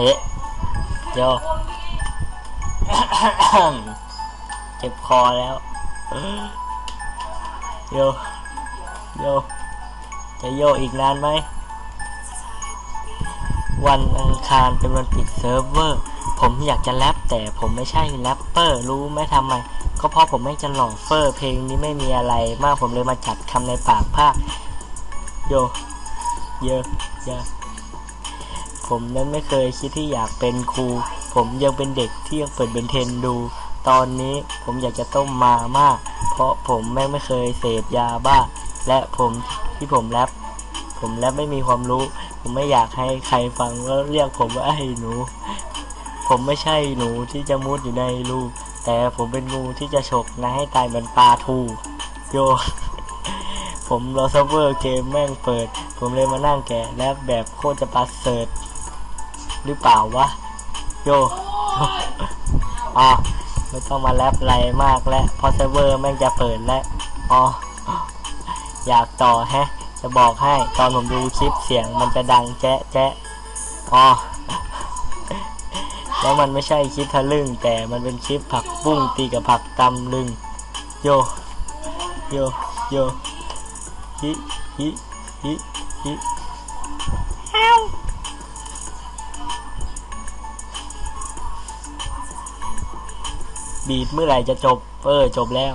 เฮ้โยเจ็บคอแล้วโยโยจะโยอีกนานไหม วันอังคารเป็นวันปิดเซิร์ฟเวอร์ ผมอยากจะแรปแต่ผมไม่ใช่แรปเปอร์รู้ไหมทำไม ก็เพราะผมไม่จะหล่อเฟอร์เพลงนี้ไม่มีอะไรมากผมเลยมาจัดคำในปากภาคโยเยอะเยอะ ผมนั้นไม่เคยคิดที่อยากเป็นครู ผมยังเป็นเด็กที่ยังเปิดเบนเทนดู ตอนนี้ผมอยากจะต้มมามาก เพราะผมแม่งไม่เคยเสพยาบ้า และผมที่ผมแรปผมแรปไม่มีความรู้ ผมไม่อยากให้ใครฟังแล้วเรียกผมว่าไอ้หนู ผมไม่ใช่หนูที่จะมุดอยู่ในรูแต่ผมเป็นงูที่จะฉกนะให้ตายเหมือนปลาทูโยผมรอซิร์ฟเวอร์เกมแม่งเปิด ผมเลยมานั่งแกะแรปแบบโคตรจะประเสริฐ หรือเปล่าวะโยอ๋อไม่ต้องมาแรปอะไรมากแล้วพราะเซิร์ฟเวอร์แม่งจะเปิดแล้วอ๋ออยากต่อแฮะ จะบอกให้ตอนผมดูคลิปเสียงมันจะดังแจ๊ะแจ๊ะอ๋อแล้วมันไม่ใช่คลิปทะลึ่ง แต่มันเป็นคลิปผักบุ้งตีกับผักตำลึง โย โย โยฮิฮิฮิฮิ บีดเมื่อไหร่จะจบ เออ จบแล้ว